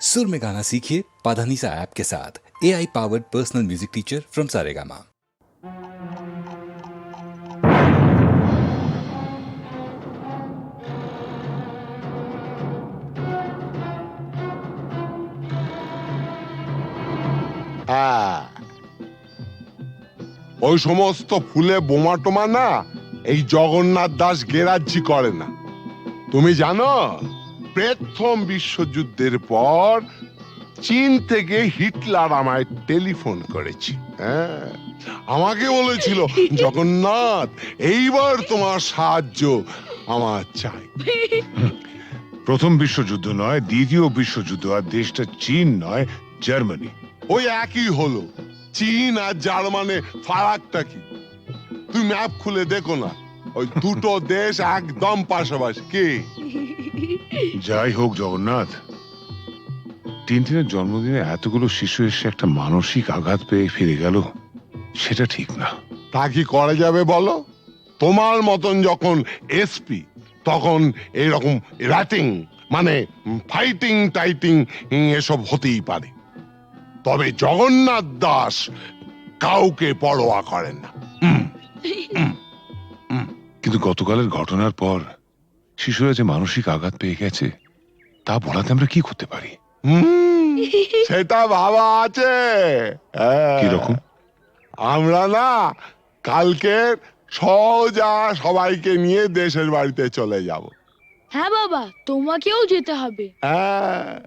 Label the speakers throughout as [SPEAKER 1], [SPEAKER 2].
[SPEAKER 1] सुर में गाना सीखिए पाधानीसा ऐप के साथ A I powered personal music teacher from Saregama
[SPEAKER 2] হ্যাঁ ওই সমস্ত ফুলে বোমা টোমা না এই জগন্নাথ দাস গেরাজ্জি করে না তুমি জানো প্রথম বিশ্বযুদ্ধের পর চীন থেকে হিটলার আমায় টেলিফোন করেছি হ্যাঁ। আমাকে বলেছিল জগন্নাথ এইবার তোমার সাহায্য আমার চাই।
[SPEAKER 3] প্রথম বিশ্বযুদ্ধ নয় দ্বিতীয় বিশ্বযুদ্ধ আর দেশটা চীন নয় জার্মানি।
[SPEAKER 2] ওই একই হলো চীন আর জার্মানে ফারাকটা কি? তুমি ম্যাপ খুলে দেখো না ওই দুটো দেশ একদম পাশাপাশি। কি?
[SPEAKER 3] যাই হোক জগন্নাথ। টিনটিনের জন্মদিনে এতগুলো শিশু এসে একটা মানসিক আঘাত পেয়ে ফিরে গেল সেটা ঠিক না।
[SPEAKER 2] তা কি করা যাবে বলো? তোমার মতন যখন এসপি তখন এরকম র্যাটিং মানে ফাইটিং টাইটিং এসব হতেই পারে। তবে জগন্নাথ দাস কাউকে পরোয়া করেন না।
[SPEAKER 3] কিন্তু গতকালের ঘটনার পর শিশুরা যে মানসিক আঘাত পেয়ে গেছে তা বলাতে আমরা কি করতে পারি?
[SPEAKER 2] সেটা ভাবা আছে। হ্যাঁ।
[SPEAKER 3] কীরকম
[SPEAKER 2] আমরা না কালকে সোজা সবাইকে নিয়ে দেশের বাড়িতে চলে যাব।
[SPEAKER 4] হ্যাঁ বাবা তোমাকেও যেতে হবে।
[SPEAKER 2] হ্যাঁ।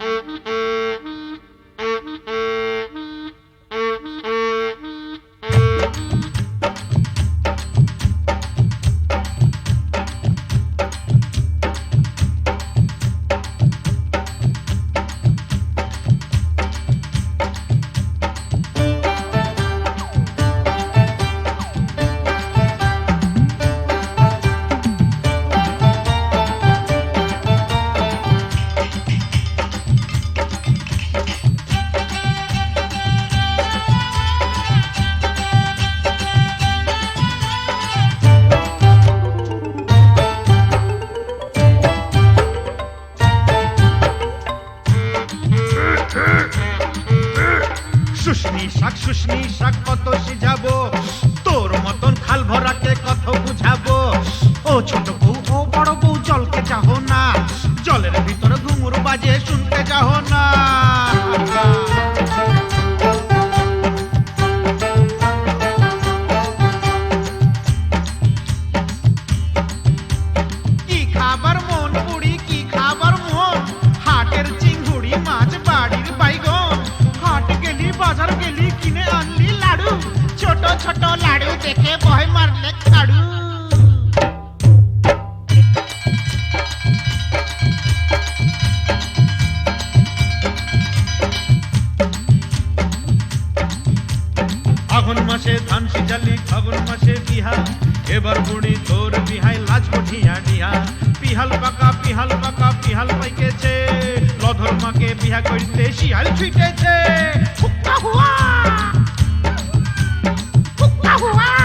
[SPEAKER 5] শুষ্নি কষি যাব। দেখে ভয় মারলে খাড়ু। মাসে ধান সিজালি ফাগুন মাসে বিহা। এবার বুড়ি তোর বিহাই লাজ উঠিয়া ডিহা পিহাল পাকা পিহাল পাকা, পিহাল পাইকেছে লধর মাকে বিহা করিতে শিয়াল ছুটেছে। হুক্কা হুয়া! Wow!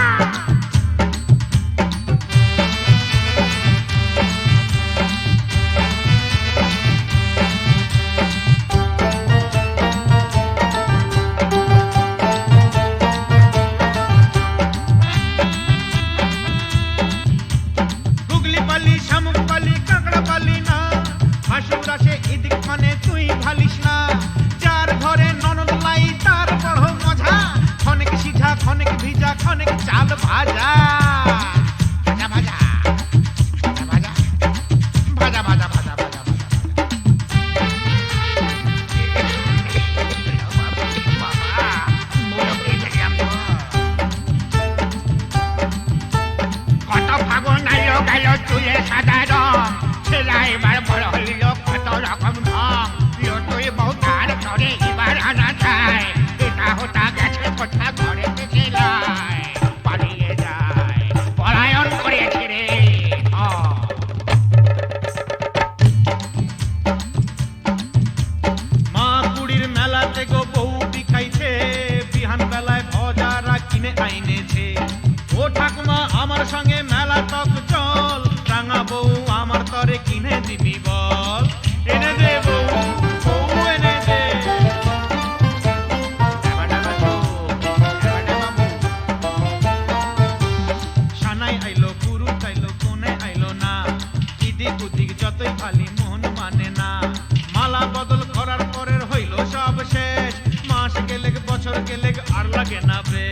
[SPEAKER 5] আর লাগে না বে।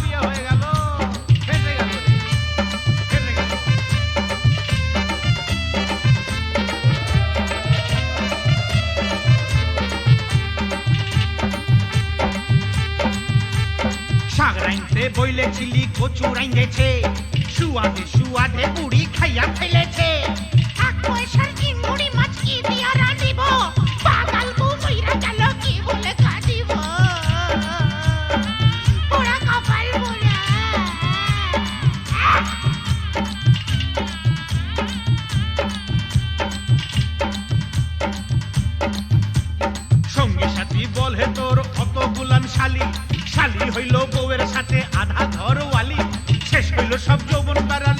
[SPEAKER 5] বিয়ে হয়ে গেল। ফেটে গেল। ফেটে গেল। শাক রাইতে সুয়াদে সুয়াদে বুড়ি খাইয়া ফেলেছে।
[SPEAKER 6] এক পয়সার
[SPEAKER 5] কিনে শালি শালি হইল বউয়ের সাথে আধা ধরওয়ালি শেষ হইল সব যৌবন তারা